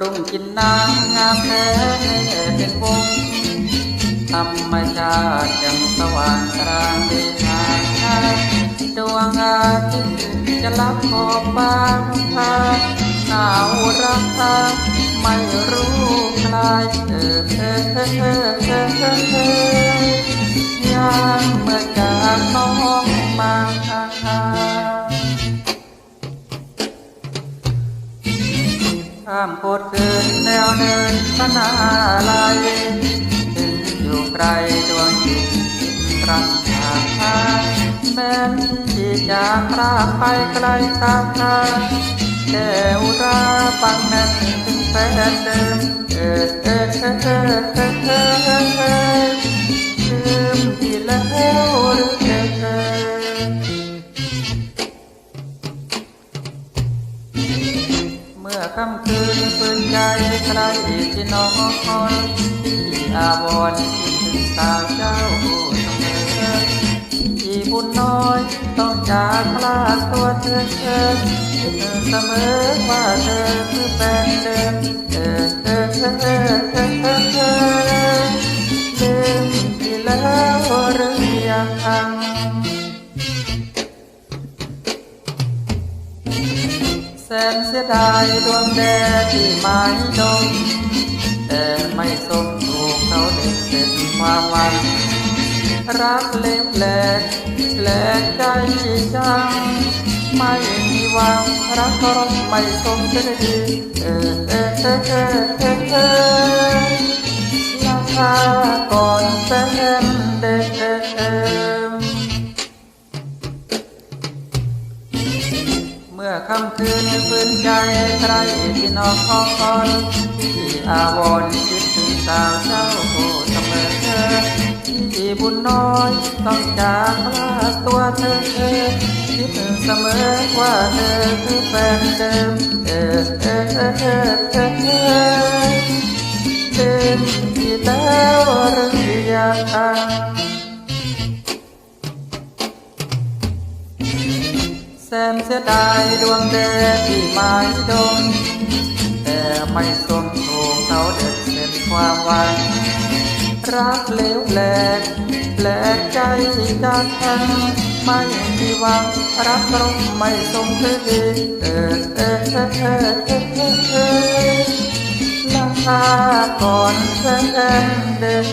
รุ่งกินนางงามแท้เป็นวงธรรมชาติยังสว่างกลางเวลาดวงอาทิตย์จะรับขอบฟ้างทาหนาวรักษาไม่รู้ใครเออเออเออ ข้ามโคตรคืนแนวเนินพนาลายถึงอยู่ไกลดวงจิตรักหาทางแม้นที่จากพระไปไกลตามทางแก้วราปังแม่นถึงแฟนเดิมเออเออเออเออเออ ค่ำคืนปืนใจใครที่น้องคอยที่อาวรณ์ที่ถึงสาวเจ้าเสมอที่บุญน้อยต้องจากลาตัวเธอเธอเสมอว่าเธอคือแฟนเดิมเออเออเออเออเออเออเออลืมที่แล้วหรือยัง แสนเสียดายดวงแดดที่ไม้ดงแต่ไม่สมถูกเขาเด็ดเสร็จความวันรักเล็บแหลกแหลกใจจังไม่มีวังรักก็ไม่สมดีเออเออเออเออเออเออลาคาก่อนแฟน มื่อค่ำคืนฟื้นใจใครที่นอนคอคอยที่อาวรณ์คิดถึงสาวเจ้าเสมอเธอที่บุญน้อยต้องจากลาตัวเธอเธอคิดถึงเสมอว่าเธอคือแฟนเดิมเออเออเออเออเออเออเดินที่แล้วหรือยัง แสนเสียดายดวงแดดที่ไม้ดง แต่ไม่สมถูกเขาเด็ดเสร็จความหวังรักเลวแหลกแปลกใจจากทางไม่มีหวังรักเราไม่สมคือดีเออเออเออเออเออเออเออลาก่อนแฟนเดิน